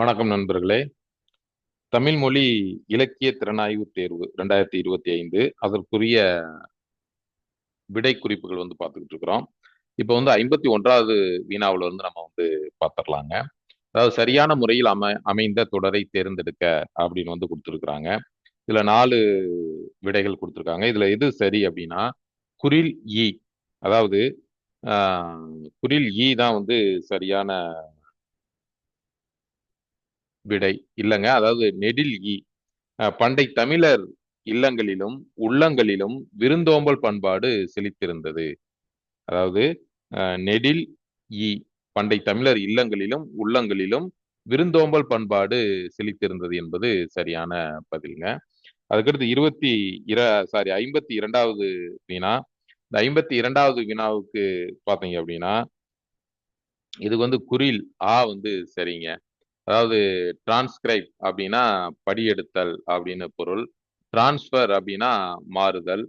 வணக்கம் நண்பர்களே. தமிழ் மொழி இலக்கிய திறனாய்வு தேர்வு ரெண்டாயிரத்தி இருபத்தி ஐந்து. அதற்குரிய விடை குறிப்புகள் வந்து பார்த்துக்கிட்டு இருக்கிறோம். இப்போ வந்து ஐம்பத்தி ஒன்றாவது வீணாவில் வந்து நம்ம வந்து பார்த்துடலாங்க. அதாவது சரியான முறையில் அமை அமைந்த தொடரை தேர்ந்தெடுக்க அப்படின்னு வந்து கொடுத்துருக்குறாங்க. இதில் நாலு விடைகள் கொடுத்துருக்காங்க. இதில் எது சரி அப்படின்னா குரில் ஈ. அதாவது குரில் ஈ தான் வந்து சரியான விடை. இல்லைங்க அதாவது நெடில் ஈ. பண்டை தமிழர் இல்லங்களிலும் உள்ளங்களிலும் விருந்தோம்பல் பண்பாடு செழித்திருந்தது. அதாவது நெடில் ஈ. பண்டை தமிழர் இல்லங்களிலும் உள்ளங்களிலும் விருந்தோம்பல் பண்பாடு செழித்திருந்தது என்பது சரியான பதிலுங்க. அதுக்கடுத்து இருபத்தி இர சாரி ஐம்பத்தி இரண்டாவது வினா இந்த ஐம்பத்தி இரண்டாவது வினாவுக்கு பார்த்தீங்க அப்படின்னா இது வந்து குறில் ஆ வந்து சரிங்க. அதாவது டிரான்ஸ்கிரைப் அப்படின்னா படியெடுத்தல் அப்படின்னு பொருள். டிரான்ஸ்ஃபர் அப்படின்னா மாறுதல்.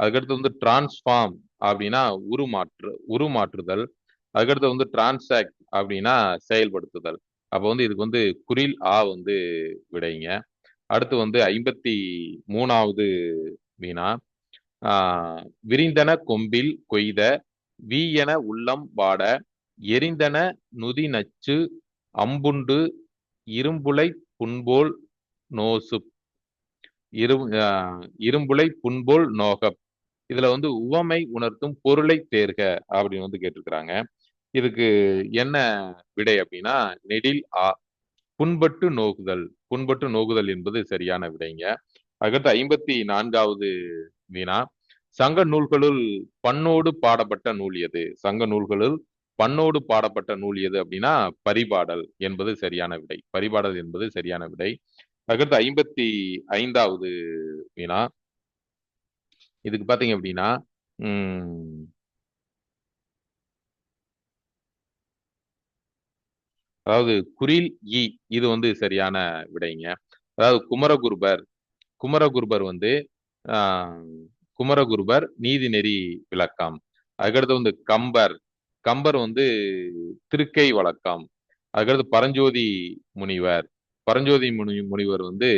அதுக்கடுத்து வந்து டிரான்ஸ்ஃபார்ம் அப்படின்னா உருமாற்று உருமாற்றுதல். அதுக்கடுத்து வந்து டிரான்சாக்ட் அப்படின்னா செயல்படுத்துதல். அப்போ வந்து இதுக்கு வந்து குறில் ஆ வந்து விடைங்க. அடுத்து வந்து ஐம்பத்தி மூணாவது வினா விரிந்தன கொம்பில் கொய்த வீயன உள்ளம் வாட எரிந்தன நுதி நச்சு அம்புண்டு இரும்புலை புண்போல் நோசுப். இரு ஆஹ் இரும்புலை புண்போல் நோகப். இதுல வந்து உவமை உணர்த்தும் பொருளை தேர்க அப்படின்னு வந்து கேட்டிருக்கிறாங்க. இதுக்கு என்ன விடை அப்படின்னா நெடில் ஆ புண்பட்டு நோக்குதல் புண்பட்டு நோக்குதல் என்பது சரியான விடைங்க. அதுக்கடுத்து ஐம்பத்தி நான்காவது வினா சங்க நூல்களுள் பண்ணோடு பாடப்பட்ட நூல் எது? சங்க நூல்களுள் பண்ணோடு பாடப்பட்ட நூல் எது அப்படின்னா பரிபாடல் என்பது சரியான விடை. பரிபாடல் என்பது சரியான விடை. அதுக்கடுத்து ஐம்பத்தி ஐந்தாவது வினா. இதுக்கு பாத்தீங்க அப்படின்னா உம் அதாவது குரில் இ இது வந்து சரியான விடைங்க. அதாவது குமரகுருபர் குமரகுருபர் வந்து ஆஹ், குமரகுருபர் நீதிநெறி விளக்கம். அதுக்கடுத்து வந்து கம்பர் கம்பர் வந்து திருக்கை வழக்கம். அதுக்கடுத்து பரஞ்சோதி முனிவர். பரஞ்சோதி முனி முனிவர் வந்து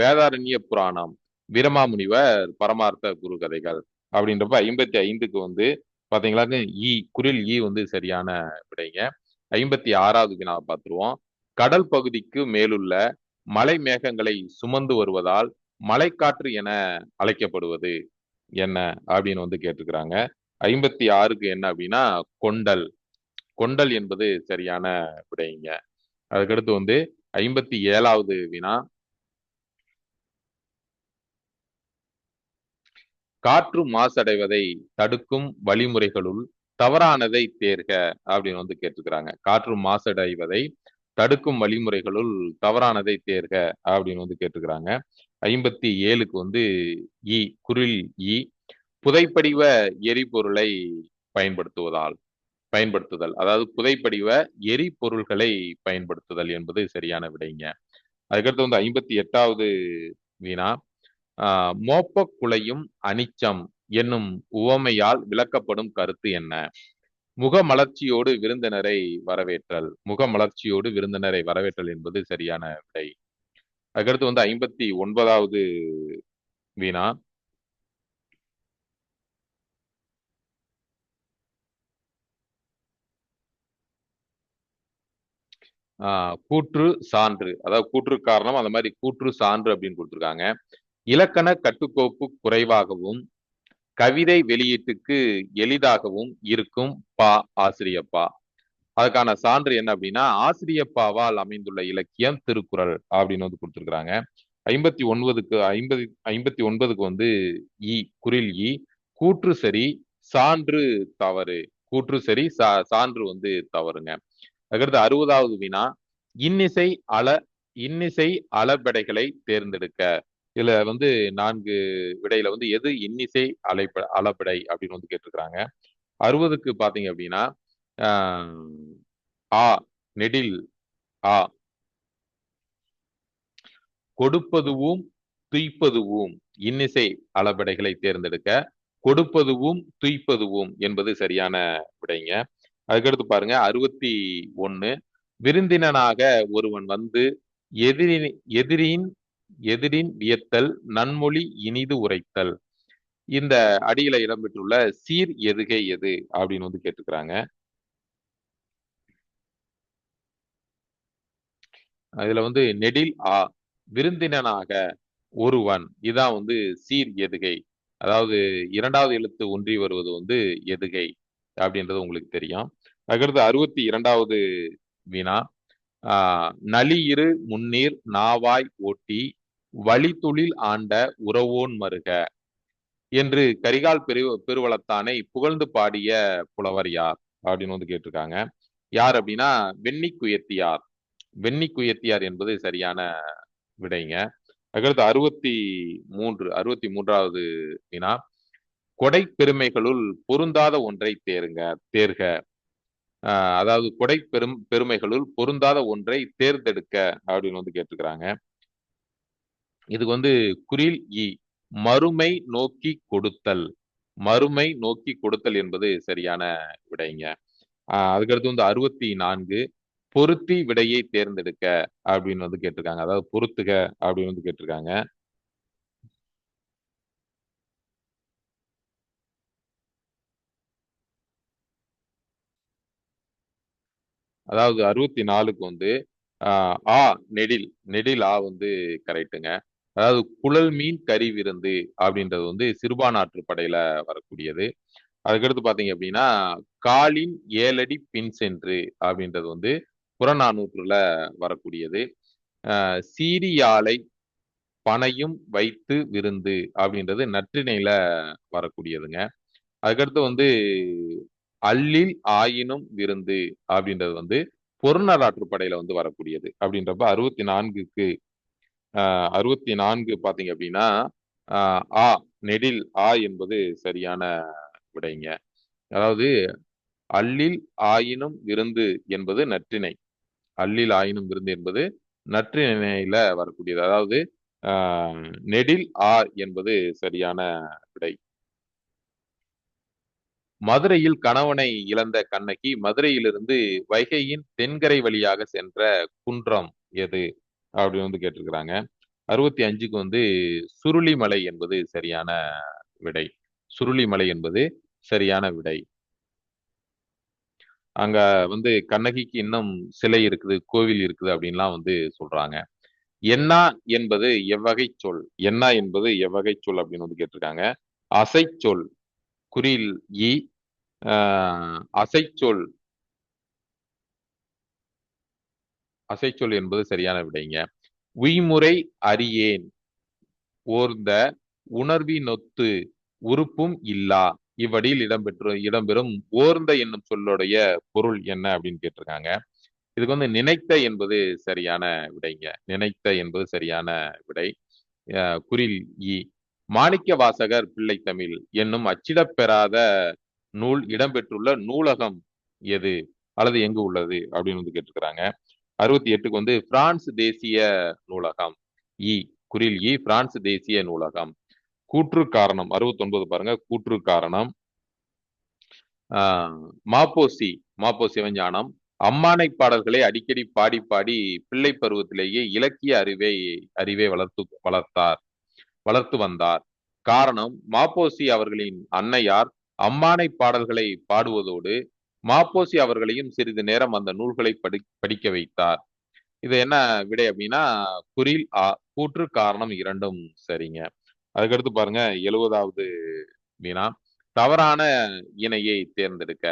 வேதாரண்ய புராணம். வீரமாமுனிவர் பரமார்த்த குரு கதைகள் அப்படின்றப்ப ஐம்பத்தி ஐந்துக்கு வந்து பாத்தீங்களாக்க ஈ குரில் ஈ வந்து சரியான விடைங்க. ஐம்பத்தி ஆறாவது நான் பார்த்துருவோம் கடல் பகுதிக்கு மேலுள்ள மலை மேகங்களை சுமந்து வருவதால் மலைக்காற்று என அழைக்கப்படுவது என்ன அப்படின்னு வந்து கேட்டிருக்கிறாங்க. ஐம்பத்தி ஆறுக்கு என்ன அப்படின்னா கொண்டல். கொண்டல் என்பது சரியான விடைங்க. அதுக்கடுத்து வந்து ஐம்பத்தி ஏழாவது வினா. காற்று மாசடைவதை தடுக்கும் வழிமுறைகளுள் தவறானதை தேர்க அப்படின்னு வந்து கேட்டிருக்கிறாங்க. காற்று மாசடைவதை தடுக்கும் வழிமுறைகளுள் தவறானதை தேர்க அப்படின்னு வந்து கேட்டிருக்கிறாங்க. ஐம்பத்தி ஏழுக்கு வந்து இ குரில் இ புதைப்படிவ எரிபொருளை பயன்படுத்துவதால் பயன்படுத்துதல். அதாவது புதைப்படிவ எரிபொருள்களை பயன்படுத்துதல் என்பது சரியான விடைங்க. அதுக்கடுத்து வந்து ஐம்பத்தி எட்டாவது வினா ஆஹ் மோப்ப குலையும் அனிச்சம் என்னும் உவமையால் விளக்கப்படும் கருத்து என்ன? முகமலர்ச்சியோடு விருந்தினரை வரவேற்றல். முகமலர்ச்சியோடு விருந்தினரை வரவேற்றல் என்பது சரியான விடை. அதுக்கடுத்து வந்து ஐம்பத்தி ஒன்பதாவது வீணா. கூற்று சான்று. அதாவது கூற்று காரணம் அந்த மாதிரி கூற்று சான்று அப்படின்னு கொடுத்துருக்காங்க. இலக்கண கட்டுக்கோப்பு குறைவாகவும் கவிதை வெளியீட்டுக்கு எளிதாகவும் இருக்கும் பா ஆசிரியப்பா. அதுக்கான சான்று என்ன அப்படின்னா ஆசிரியப்பாவால் அமைந்துள்ள இலக்கியம் திருக்குறள் அப்படின்னு வந்து கொடுத்துருக்குறாங்க. ஐம்பத்தி ஒன்பதுக்கு ஐம்பது ஐம்பத்தி ஒன்பதுக்கு வந்து இ குரில் இ கூற்று சரி சான்று தவறு. கூற்று சரி சா சான்று வந்து தவறுங்க. அதுக்கடுத்து அறுபதாவது வினா இன்னிசை அல இன்னிசை அளபெடைகளை தேர்ந்தெடுக்க. இதுல வந்து நான்கு விடையில வந்து எது இன்னிசை அலைப்ப அளபெடை அப்படின்னு வந்து கேட்டிருக்கிறாங்க. அறுபதுக்கு பாத்தீங்க அப்படின்னா ஆஹ், ஆ நெடில் ஆ. கொடுப்பதுவும் துய்ப்பதுவும் இன்னிசை அளபெடைகளை தேர்ந்தெடுக்க. கொடுப்பதுவும் துய்ப்பதுவும் என்பது சரியான விடைங்க. அதுக்கடுத்து பாருங்க அறுபத்தி ஒண்ணு. விருந்தினனாக ஒருவன் வந்து எதிரின் எதிரின் எதிரின் வியத்தல் நன்மொழி இனிது உரைத்தல். இந்த அடியில இடம்பெற்றுள்ள சீர் எதுகை எது அப்படின்னு வந்து கேட்டுக்கிறாங்க. இதுல வந்து நெடில் ஆ விருந்தினனாக ஒருவன். இதான் வந்து சீர் எதுகை. அதாவது இரண்டாவது எழுத்து ஒன்றி வருவது வந்து எதுகை. அப்படின்றது உங்களுக்கு தெரியும். அதுக்கடுத்து அறுபத்தி இரண்டாவது வினா ஆஹ் நளியிரு முன்னீர் நாவாய் ஓட்டி வழித்துளில் ஆண்ட உறவோன் மருக என்று கரிகால் பெரு பெருவளத்தானை புகழ்ந்து பாடிய புலவர் யார்? அப்படின்னு வந்து கேட்டிருக்காங்க. யார் அப்படின்னா வெண்ணி குயத்தியார். வெண்ணி குயத்தியார் என்பது சரியான விடைங்க. அதுக்கடுத்து அறுபத்தி மூன்று அறுபத்தி மூன்றாவது வினா கொடை பெருமைகளுள் பொருந்தாத ஒன்றை தேருங்க தேர்க. ஆஹ் அதாவது கொடை பெரும் பெருமைகளுள் பொருந்தாத ஒன்றை தேர்ந்தெடுக்க அப்படின்னு வந்து கேட்டுக்கிறாங்க இதுக்கு வந்து குறில் இ மறுமை நோக்கி கொடுத்தல். மறுமை நோக்கி கொடுத்தல் என்பது சரியான விடைங்க. ஆஹ் அதுக்கடுத்து வந்து அறுபத்தி நான்கு பொருத்தி விடையை தேர்ந்தெடுக்க அப்படின்னு வந்து கேட்டிருக்காங்க. அதாவது பொருத்துக அப்படின்னு வந்து கேட்டிருக்காங்க. அதாவது அறுபத்தி நாலுக்கு வந்து ஆ நெடில் நெடில் ஆ வந்து கரெக்டுங்க அதாவது குழல் மீன் கறி விருந்து அப்படின்றது வந்து சிறுபானாற்று படையில வரக்கூடியது. அதுக்கடுத்து பாத்தீங்க அப்படின்னா காலின் ஏழடி பின் சென்று அப்படின்றது வந்து புறநானூற்றுல வரக்கூடியது. சீரியாலை பனையும் வைத்து விருந்து அப்படின்றது நற்றிணையில வரக்கூடியதுங்க. அதுக்கடுத்து வந்து அல்லில் ஆயினும் விருந்து அப்படின்றது வந்து பொருநராற்று படையில வந்து வரக்கூடியது. அப்படின்றப்ப அறுபத்தி நான்குக்கு ஆஹ் அறுபத்தி நான்கு பாத்தீங்க அப்படின்னா ஆ நெடில் ஆ என்பது சரியான விடைங்க. அதாவது அல்லில் ஆயினும் விருந்து என்பது நற்றிணை. அல்லில் ஆயினும் விருந்து என்பது நற்றிணையில வரக்கூடியது. அதாவது ஆஹ் நெடில் ஆ என்பது சரியான விடை. மதுரையில் கணவனை இழந்த கண்ணகி மதுரையிலிருந்து வைகையின் தென்கரை வழியாக சென்ற குன்றம் எது? அப்படின்னு வந்து கேட்டிருக்கிறாங்க. அறுபத்தி அஞ்சுக்கு வந்து சுருளிமலை என்பது சரியான விடை. சுருளிமலை என்பது சரியான விடை. அங்க வந்து கண்ணகிக்கு இன்னும் சிலை இருக்குது கோவில் இருக்குது அப்படின்லாம் வந்து சொல்றாங்க. என்னா என்பது எவ்வகை சொல். என்னா என்பது எவ்வகை சொல் அப்படின்னு வந்து கேட்டிருக்காங்க. அசைச்சொல் குறில் இ அசைச்சொல். அசைச்சொல் என்பது சரியான விடைங்க. உய்முறை அறியேன். ஓர்ந்த உணர்வினொத்து உறுப்பும் இல்லா. இவ்வடியில் இடம்பெற்று இடம்பெறும் ஓர்ந்த என்னும் சொல்லுடைய பொருள் என்ன அப்படின்னு கேட்டிருக்காங்க. இதுக்கு வந்து நினைத்த என்பது சரியான விடைங்க. நினைத்த என்பது சரியான விடை. குறில் இ. மாணிக்க வாசகர் பிள்ளை தமிழ் என்னும் அச்சிடப்பெறாத நூல் இடம்பெற்றுள்ள நூலகம் எது? அல்லது எங்கு உள்ளது? அப்படின்னு வந்து கேட்டிருக்கிறாங்க. அறுபத்தி எட்டுக்கு வந்து பிரான்ஸ் தேசிய நூலகம். இ குறில் இ பிரான்ஸ் தேசிய நூலகம். கூற்று காரணம் அறுபத்தி ஒன்பது பாருங்க கூற்று காரணம் ஆஹ் மாப்போசி மாப்போ சிவஞானம் அம்மானை பாடல்களை அடிக்கடி பாடி பாடி பிள்ளை பருவத்திலேயே இலக்கிய அறிவை அறிவை வளர்த்து வளர்த்தார் வளர்த்து வந்தார். காரணம் மாப்போசி அவர்களின் அன்னையார் அம்மானை பாடல்களை பாடுவதோடு மாப்போசி அவர்களையும் சிறிது நேரம் அந்த நூல்களை படி படிக்க வைத்தார். இது என்ன விடை அப்படின்னா குறில் ஆ கூற்று காரணம் இரண்டும் சரிங்க. அதுக்கடுத்து பாருங்க எழுபதாவது மீனா தவறான இணையை தேர்ந்தெடுக்க.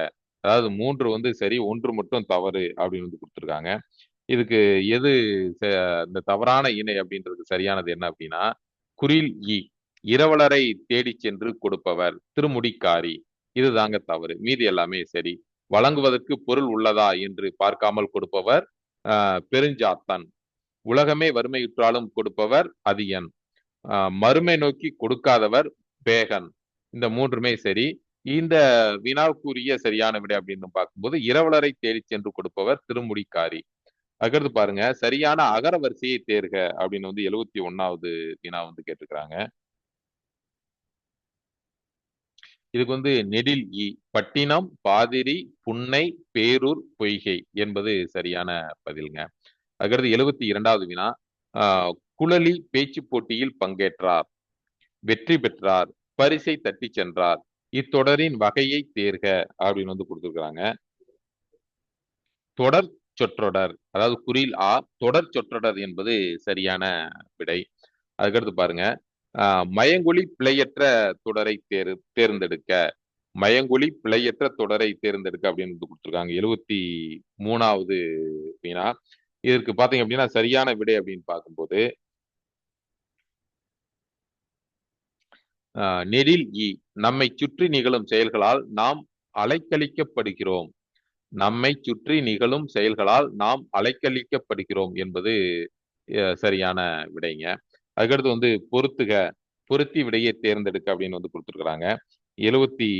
அதாவது மூன்று வந்து சரி ஒன்று மட்டும் தவறு அப்படின்னு வந்து கொடுத்துருக்காங்க. இதுக்கு எது இந்த தவறான இணை அப்படின்றது சரியானது என்ன அப்படின்னா குறில் இ இரவலரை தேடி சென்று கொடுப்பவர் திருமுடிக்காரி. இதுதாங்க தவறு. மீதி எல்லாமே சரி. வழங்குவதற்கு பொருள் உள்ளதா என்று பார்க்காமல் கொடுப்பவர் பெருஞ்சாத்தன். உலகமே வறுமையுற்றாலும் கொடுப்பவர் அதியன். மறுமை நோக்கி கொடுக்காதவர் பேகன். இந்த மூன்றுமே சரி. இந்த வினாவுக்குரிய சரியான விடை அப்படின்னு பார்க்கும்போது இரவலரை தேடி சென்று கொடுப்பவர் திருமுடிக்காரி. அதுக்கடுத்து பாருங்க. சரியான அகர வரிசையை தேர்க அப்படின்னு வந்து எழுபத்தி ஒன்னாவது வினா வந்து கேட்டுக்கிறாங்க இதுக்கு வந்து நெடில் இ பட்டினம் பாதிரி புன்னை பேரூர் பொய்கை என்பது சரியான பதில்ங்க. அதுக்கடுத்து எழுபத்தி இரண்டாவது வினா ஆஹ் குழலி பேச்சு போட்டியில் பங்கேற்றார் வெற்றி பெற்றார் பரிசை தட்டி சென்றார் இத்தொடரின் வகையை தேர்க அப்படின்னு வந்து கொடுத்துருக்காங்க தொடர் சொற்றொடர் அதாவது குறில் ஆ தொடர் சொற்றொடர் என்பது சரியான விடை. அதுக்கடுத்து பாருங்க ஆஹ் பிழையற்ற தொடரை தேர் தேர்ந்தெடுக்க. மயங்குழி பிழையற்ற தொடரை தேர்ந்தெடுக்க அப்படின்னு வந்து கொடுத்துருக்காங்க. எழுபத்தி மூணாவது வினா இதற்கு பாத்தீங்க அப்படின்னா சரியான விடை அப்படின்னு பார்க்கும்போது ஆஹ் நெடில் இ நம்மை சுற்றி நிகழும் செயல்களால் நாம் அலைக்கழிக்கப்படுகிறோம். நம்மை சுற்றி நிகழும் செயல்களால் நாம் அலைக்கழிக்கப்படுகிறோம் என்பது அஹ், சரியான விடைங்க. அதுக்கடுத்து வந்து பொருத்துக பொருத்தி விடையை தேர்ந்தெடுக்க அப்படின்னு வந்து கொடுத்துருக்குறாங்க. எழுவத்தி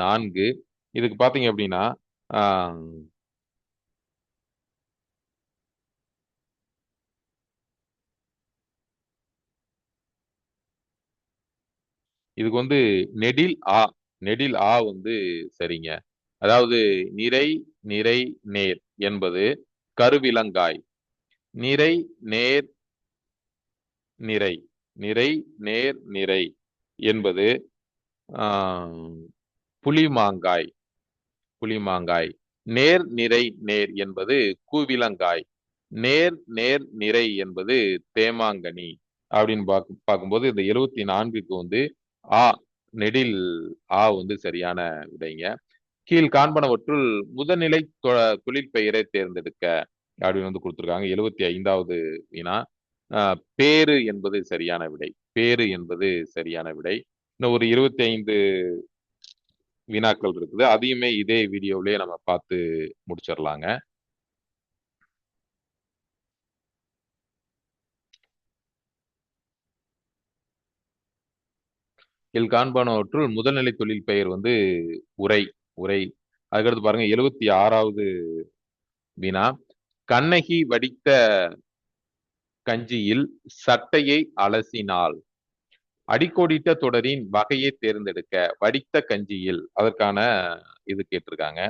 நான்கு. இதுக்கு பாத்தீங்க அப்படின்னா ஆஹ், இதுக்கு வந்து நெடில் ஆ நெடில் ஆ வந்து சரிங்க. அதாவது நிறை நிறை நேர் என்பது கருவிலங்காய். நிறை நேர் நிறை. நிறை நேர் நிறை என்பது புளிமாங்காய் புளிமாங்காய் நேர் நிறை நேர் என்பது கூவிலங்காய். நேர் நேர் நிறை என்பது தேமாங்கனி அப்படின்னு பார்க்க பார்க்கும்போது இந்த எழுபத்தி நான்குக்கு வந்து ஆ நெடில் ஆ வந்து சரியான விடைங்க. கீழ் காண்பனவற்றுள் முதல்நிலை தொ- தொழில் பெயரை தேர்ந்தெடுக்க அப்படின்னு வந்து கொடுத்துருக்காங்க. எழுபத்தி ஐந்தாவது வினா. பேரு என்பது சரியான விடை. பேரு என்பது சரியான விடை. இன்னும் ஒரு இருபத்தி ஐந்து வினாக்கள் இருக்குது. அதையுமே இதே வீடியோவிலே நம்ம பார்த்து முடிச்சிடலாங்க. இதில் காண்பானவற்றுள் முதல்நிலை தொழில் பெயர் வந்து உரை உரை. அதுக்கடுத்து பாருங்க எழுபத்தி ஆறாவது வினா. கண்ணகி வடித்த கஞ்சியில் சட்டையை அலசினாள். அடிக்கோடிட்ட தொடரின் வகையை தேர்ந்தெடுக்க வடித்த கஞ்சியில் அதற்கான இது கேட்டிருக்காங்க.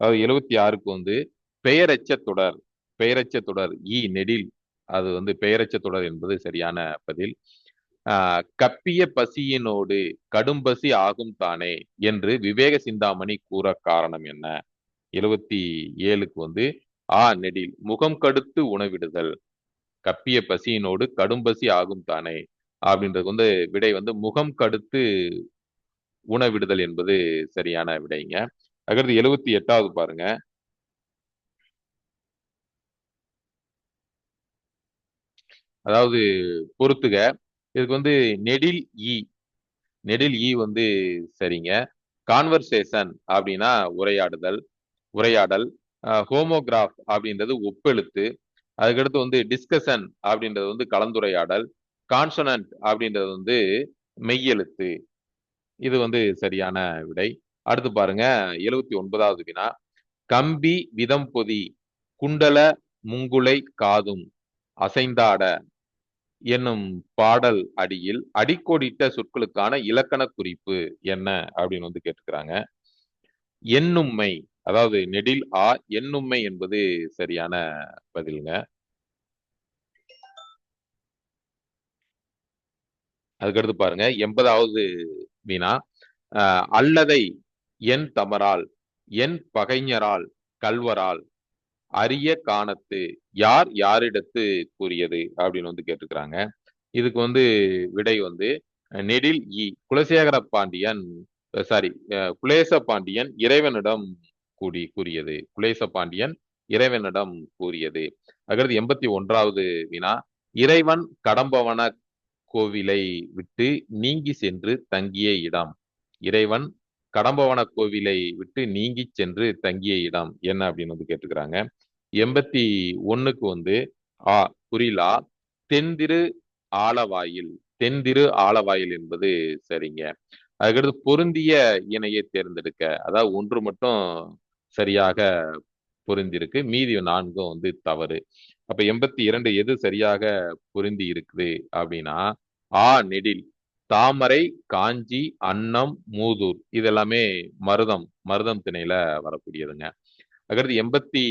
அதாவது எழுபத்தி ஆறுக்கு வந்து பெயரச்ச தொடர் பெயரச்ச தொடர் இ நெடில். அது வந்து பெயரச்ச தொடர் என்பது சரியான பதில். ஆஹ் கப்பிய பசியினோடு கடும் பசி ஆகும் தானே என்று விவேக சிந்தாமணி கூற காரணம் என்ன? எழுபத்தி ஏழுக்கு வந்து ஆ நெடில் முகம் கடுத்து உணவிடுதல். கப்பிய பசியினோடு கடும்பசி ஆகும் தானே? அப்படின்றது வந்து விடை வந்து முகம் கடுத்து உணவிடுதல் என்பது சரியான விடைங்க. அடுத்து எழுபத்தி எட்டாவது பாருங்க. அதாவது பொறுத்துக இதுக்கு வந்து நெடில் இ நெடில் இ வந்து சரிங்க. கான்வர்சேஷன் அப்படின்னா உரையாடுதல் உரையாடல் ஹோமோகிராஃப் அப்படின்றது ஒப்பெழுத்து அதுக்கடுத்து வந்து டிஸ்கஷன் அப்படின்றது வந்து கலந்துரையாடல் கான்சனன்ட் அப்படின்றது வந்து மெய்யெழுத்து. இது வந்து சரியான விடை. அடுத்து பாருங்க எழுபத்தி ஒன்பதாவது வினா. கம்பி விதம் பொதி குண்டல முங்குலை காதும் அசைந்தாட என்னும் பாடல் அடியில் அடிக்கோடிட்ட சொற்களுக்கான இலக்கண குறிப்பு என்ன அப்படின்னு வந்து கேட்டுக்கிறாங்க. என்னும்மை அதாவது நெடில் ஆ எண்ணும்மை என்பது சரியான பதிலுங்க. அதுக்கடுத்து பாருங்க எண்பதாவது வினா அல்லதை என் தமரால் என் பகைஞரால் கல்வரால் அரிய காணத்து யார் யாரிடத்து கூறியது அப்படின்னு வந்து கேட்டிருக்கிறாங்க இதுக்கு வந்து விடை வந்து நெடில் இ குலசேகர பாண்டியன் சாரி குலேச பாண்டியன் இறைவனிடம் கூடி கூறியது. குலேச பாண்டியன் இறைவனிடம் கூறியது. அடுத்து எண்பத்தி ஒன்றாவது வினா இறைவன் கடம்பவன கோவிலை விட்டு நீங்கி சென்று தங்கிய இடம். இறைவன் கடம்பவன கோவிலை விட்டு நீங்கி சென்று தங்கிய இடம். என்ன அப்படின்னு வந்து கேட்டுக்கிறாங்க. எண்பத்தி ஒண்ணுக்கு வந்து ஆ குறிலா தென்திரு ஆலவாயில். தென்திரு ஆலவாயில் என்பது சரிங்க. அதுக்கடுத்து பொருந்திய இணையை தேர்ந்தெடுக்க அதாவது ஒன்று மட்டும் சரியாக பொருந்திருக்கு. மீதி நான்கும் வந்து தவறு. அப்ப எண்பத்தி இரண்டு எது சரியாக பொருந்தி இருக்குது அப்படின்னா ஆ நெடில் தாமரை காஞ்சி அன்னம் மூதூர். இதெல்லாமே மருதம் மருதம் திணையில வரக்கூடியதுங்க. அதுக்கடுத்து எண்பத்தி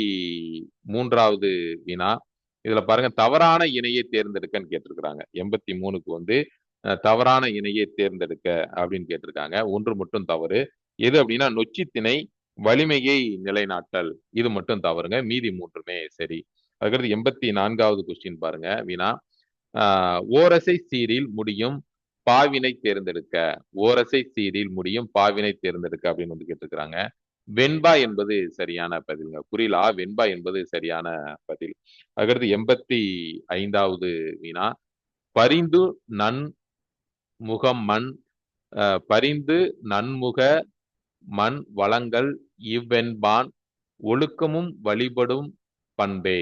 மூன்றாவது வினா. இதுல பாருங்க தவறான இணையை தேர்ந்தெடுக்கன்னு கேட்டிருக்கிறாங்க. எண்பத்தி மூணுக்கு வந்து தவறான இணையை தேர்ந்தெடுக்க அப்படின்னு கேட்டிருக்காங்க. ஒன்று மட்டும் தவறு. எது அப்படின்னா நொச்சி திணை வலிமையை நிலைநாட்டல். இது மட்டும் தவறுங்க. மீதி மூன்றுமே சரி. அதுக்கடுத்து எண்பத்தி நான்காவது கொஸ்டின் பாருங்க வீணா. ஆஹ், ஓரசை சீரில் முடியும் பாவினை தேர்ந்தெடுக்க. ஓரசை சீரில் முடியும் பாவினை தேர்ந்தெடுக்க அப்படின்னு வந்து கேட்டிருக்கிறாங்க. வெண்பா என்பது சரியான பதில்ங்க. குறிலா வெண்பா என்பது சரியான பதில். அதுக்கடுத்து எண்பத்தி ஐந்தாவது வீணா. பரிந்து நன் முகம் மண் அஹ், பரிந்து நன்முக மண் வளங்கள் இவ்வென்பான் ஒழுக்கமும் வழிபடும் பண்பே.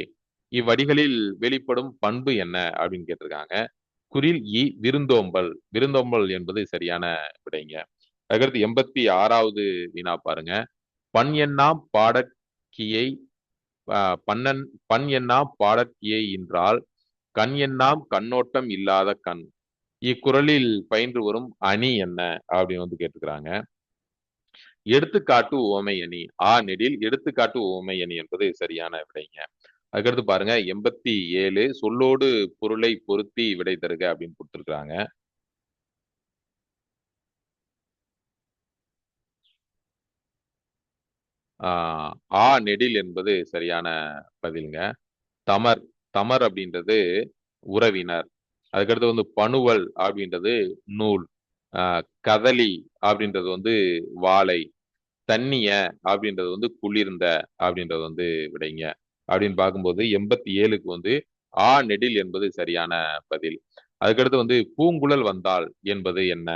இவ்வடிகளில் வெளிப்படும் பண்பு என்ன அப்படின்னு கேட்டிருக்காங்க. குரில் இ விருந்தோம்பல். விருந்தோம்பல் என்பது சரியான விடைங்க. அதுக்கடுத்து எண்பத்தி ஆறாவது வினா பாருங்க. பண் எண்ணாம் பாடக்கியை ஆஹ், பன்னன் பண் எண்ணாம் பாடக்கியை என்றால் கண் எண்ணாம் கண்ணோட்டம் இல்லாத கண். இக்குறளில் பயின்று வரும் அணி என்ன அப்படின்னு வந்து கேட்டுக்கிறாங்க எடுத்துக்காட்டு ஓமை அணி. ஆ நெடில் எடுத்துக்காட்டு ஓமை அணி என்பது சரியான விடைங்க. அதுக்கடுத்து பாருங்க எண்பத்தி ஏழு சொல்லோடு பொருளை பொருத்தி விடை தருக அப்படின்னு கொடுத்துருக்குறாங்க. ஆஹ் ஆ நெடில் என்பது சரியான பதிலுங்க. தமர் தமர் அப்படின்றது உறவினர். அதுக்கடுத்து வந்து பணுவல் அப்படின்றது நூல். ஆஹ் கதலி அப்படின்றது வந்து வாழை. தண்ணிய அப்படின்றது வந்து குளிர்ந்த அப்படின்றது வந்து விடைங்க. அப்படின்னு பார்க்கும்போது எண்பத்தி ஏழுக்கு வந்து ஆ நெடில் என்பது சரியான பதில். அதுக்கடுத்து வந்து பூங்குழல் வந்தால் என்பது என்ன?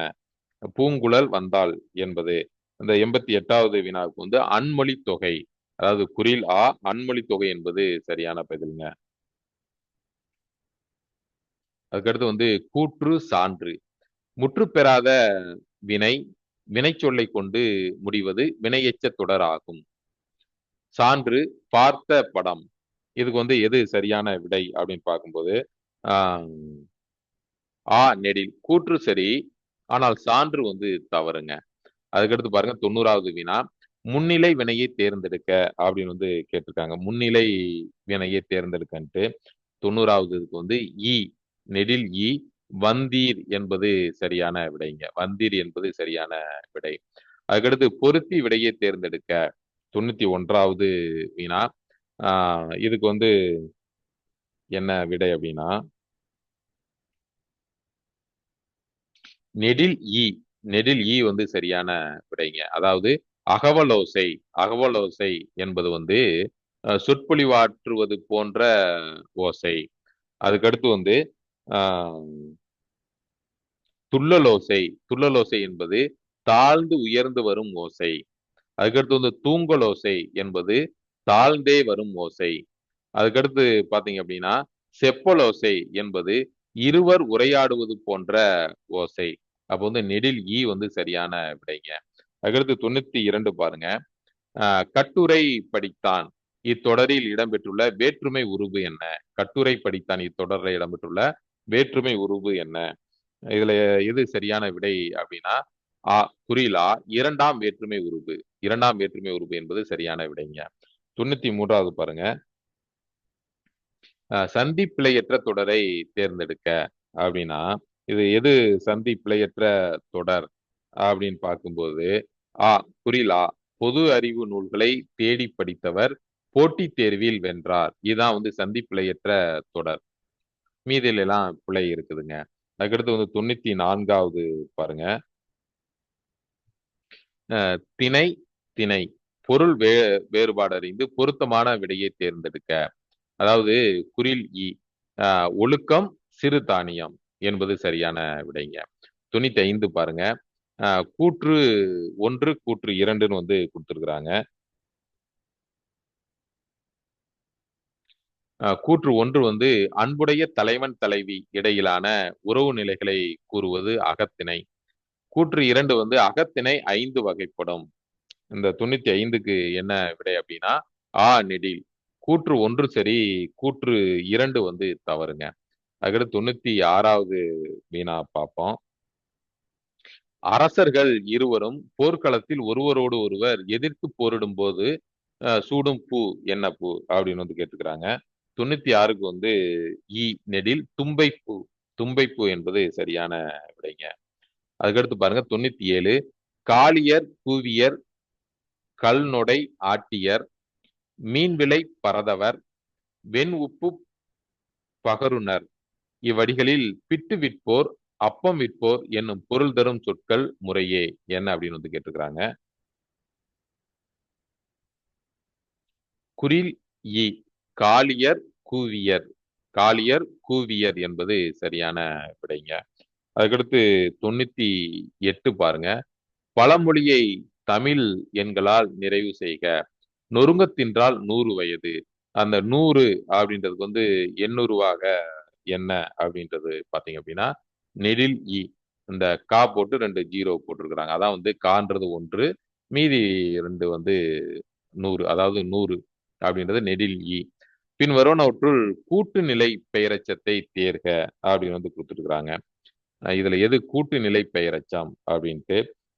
பூங்குழல் வந்தால் என்பது. இந்த எண்பத்தி எட்டாவது வினாவுக்கு வந்து அன்மொழி தொகை அதாவது குறில் ஆ அன்மொழி தொகை என்பது சரியான பதிலுங்க. அதுக்கடுத்து வந்து கூற்று சான்று. முற்று பெறாத வினை வினைச்சொல்லை கொண்டு முடிவது வினையெச்ச தொடர் ஆகும் சான்று பார்த்த படம். இதுக்கு வந்து எது சரியான விடை அப்படின்னு பார்க்கும்போது ஆ நெடில் கூற்று சரி ஆனால் சான்று வந்து தவறுங்க. அதுக்கடுத்து பாருங்க தொண்ணூறாவது வினா முன்னிலை வினையை தேர்ந்தெடுக்க அப்படின்னு வந்து கேட்டிருக்காங்க. முன்னிலை வினையை தேர்ந்தெடுக்கன்ட்டு தொண்ணூறாவது இதுக்கு வந்து இ நெடில் இ வந்தீர் என்பது சரியான விடைங்க. வந்தீர் என்பது சரியான விடை. அதுக்கடுத்து பொருத்தி விடையை தேர்ந்தெடுக்க தொண்ணூத்தி ஒன்றாவது வினா ஆஹ் இதுக்கு வந்து என்ன விடை அப்படின்னா நெடில் ஈ. நெடில் ஈ வந்து சரியான விடைங்க. அதாவது அகவலோசை அகவலோசை என்பது வந்து அஹ், சொற்பொழிவாற்றுவது போன்ற ஓசை. அதுக்கடுத்து வந்து துள்ளலோசை துள்ளலோசை என்பது தாழ்ந்து உயர்ந்து வரும் ஓசை. அதுக்கடுத்து வந்து தூங்கலோசை என்பது தாழ்ந்தே வரும் ஓசை. அதுக்கடுத்து பாத்தீங்க அப்படின்னா செப்பலோசை என்பது இருவர் உரையாடுவது போன்ற ஓசை. அப்போ வந்து நெடில் ஈ வந்து சரியான விடைங்க. அதுக்கடுத்து தொண்ணூத்தி இரண்டு பாருங்க. ஆஹ் கட்டுரை படித்தான். இத்தொடரில் இடம்பெற்றுள்ள வேற்றுமை உருவு என்ன? கட்டுரை படித்தான் இத்தொடரில் இடம்பெற்றுள்ள வேற்றுமை உருவு என்ன? இதுல எது சரியான விடை அப்படின்னா ஆ குறிலா இரண்டாம் வேற்றுமை உருவு. இரண்டாம் வேற்றுமை உருவு என்பது சரியான விடைங்க. தொண்ணூத்தி மூன்றாவது பாருங்க. அஹ் சந்தி பிழையற்ற தொடரை தேர்ந்தெடுக்க அப்படின்னா இது எது சந்தி பிழையற்ற தொடர் அப்படின்னு பார்க்கும்போது ஆ குறிலா பொது அறிவு நூல்களை தேடி படித்தவர் போட்டித் தேர்வில் வென்றார். இதுதான் வந்து சந்தி பிழையற்ற தொடர். மீதியில எல்லாம் பிழை இருக்குதுங்க. அதுக்கடுத்து வந்து தொண்ணூத்தி நான்காவது பாருங்க திணை திணை. பொருள் வே வேறுபாடு அறிந்து பொருத்தமான விடையை தேர்ந்தெடுக்க. அதாவது குறில் இ. ஒழுக்கம் சிறு தானியம் என்பது சரியான விடைங்க. தொண்ணூத்தி ஐந்து பாருங்க கூற்று ஒன்று கூற்று இரண்டுன்னு வந்து கொடுத்துருக்குறாங்க. கூற்று ஒன்று வந்து அன்புடைய தலைவன் தலைவி இடையிலான உறவு நிலைகளை கூறுவது அகத்திணை. கூற்று இரண்டு வந்து அகத்திணை ஐந்து வகைப்படும். இந்த தொண்ணூத்தி ஐந்துக்கு என்ன விடை அப்படின்னா ஆ நெடில். கூற்று ஒன்று சரி கூற்று இரண்டு வந்து தவறுங்க. அதுக்கடுத்து தொண்ணூத்தி ஆறாவது வீணா பார்ப்போம். அரசர்கள் இருவரும் போர்க்களத்தில் ஒருவரோடு ஒருவர் எதிர்த்து போரிடும் போது சூடும் பூ என்ன பூ? அப்படின்னு வந்து கேட்டுக்கிறாங்க. தொண்ணூத்தி ஆறுக்கு வந்து ஈ நெடில் தும்பைப்பூ தும்பைப்பூ என்பது சரியான விடைங்க. அதுக்கடுத்து பாருங்க தொண்ணூத்தி ஏழு காளியர் கூவியர் கல்நொடை ஆட்டியர் மீன்விலை பரதவர் வெண் உப்பு பகருனர் இவ்வடிகளில் பிட்டு விற்போர் அப்பம் விற்போர் என்னும் பொருள் தரும் சொற்கள் முறையே. என்ன அப்படின்னு வந்து கேட்டிருக்கிறாங்க. குரில் இ காளியர் கூவியர். காளியர் கூவியர் என்பது சரியான விடைங்க. அதுக்கடுத்து தொண்ணூத்தி எட்டு பாருங்க. பழமொழியை தமிழ் எண்களால் நிறைவு செய்க. நொறுங்கத்தின்றால் நூறு வயது. அந்த நூறு அப்படின்றதுக்கு வந்து எண்ணூறுவாக என்ன அப்படின்றது பாத்தீங்க அப்படின்னா நெடில் இ. இந்த கா போட்டு ரெண்டு ஜீரோ போட்டிருக்கிறாங்க. அதான் வந்து கான்றது ஒன்று மீதி ரெண்டு வந்து நூறு அதாவது நூறு அப்படின்றது நெடில் இ. பின் வருவனவற்றுள் கூட்டு நிலை பெயரச்சத்தை தேர்க அப்படின்னு வந்து கொடுத்துருக்குறாங்க. இதுல எது கூட்டு நிலை பெயரச்சம் அப்படின்ட்டு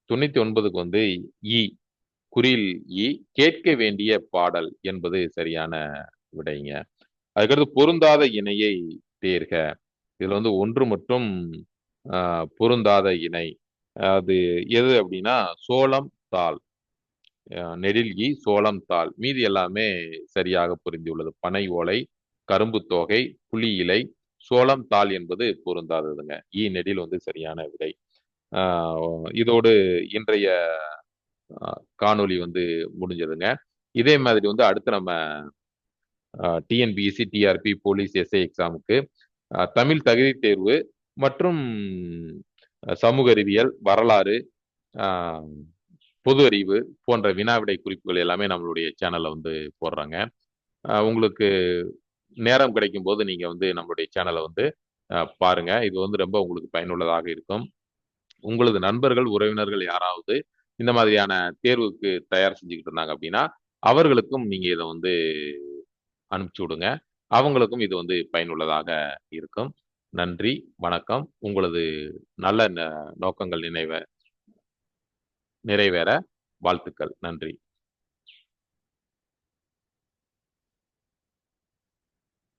தொண்ணூத்தி ஒன்பதுக்கு வந்து இ குறில் இ கேட்க வேண்டிய பாடல் என்பது சரியான விடைங்க. அதுக்கடுத்து பொருந்தாத இணையை தேர்க. இதுல வந்து ஒன்று மட்டும் ஆஹ், பொருந்தாத இணை. அது எது அப்படின்னா சோளம் தாள். நெடில்கி சோளம் தாள். மீதி எல்லாமே சரியாக பொருந்தியுள்ளது. பனை ஓலை கரும்பு தொகை புளி இலை சோளம் தாள் என்பது பொருந்தாததுங்க. ஈ நெடில் வந்து சரியான விடை. இதோடு இன்றைய காணொளி வந்து முடிஞ்சதுங்க. இதே மாதிரி வந்து அடுத்து நம்ம டிஎன்பிஎஸ்சி டிஆர்பி போலீஸ் எஸ்ஐ எக்ஸாமுக்கு தமிழ் தகுதி தேர்வு மற்றும் சமூக அறிவியல் வரலாறு பொது அறிவு போன்ற வினாவிடை குறிப்புகள் எல்லாமே நம்மளுடைய சேனலில் வந்து போடுறாங்க. உங்களுக்கு நேரம் கிடைக்கும் போது நீங்கள் வந்து நம்மளுடைய சேனலை வந்து பாருங்கள் பாருங்க. இது வந்து ரொம்ப உங்களுக்கு பயனுள்ளதாக இருக்கும். உங்களது நண்பர்கள் உறவினர்கள் யாராவது இந்த மாதிரியான தேர்வுக்கு தயார் செஞ்சுக்கிட்டு இருந்தாங்க அப்படின்னா அவர்களுக்கும் நீங்கள் இதை வந்து அனுப்பிச்சு விடுங்க. அவங்களுக்கும் இது வந்து பயனுள்ளதாக இருக்கும். நன்றி வணக்கம். உங்களது நல்ல நோக்கங்கள் நினைவ நிறைவேற. வாழ்த்துக்கள். நன்றி.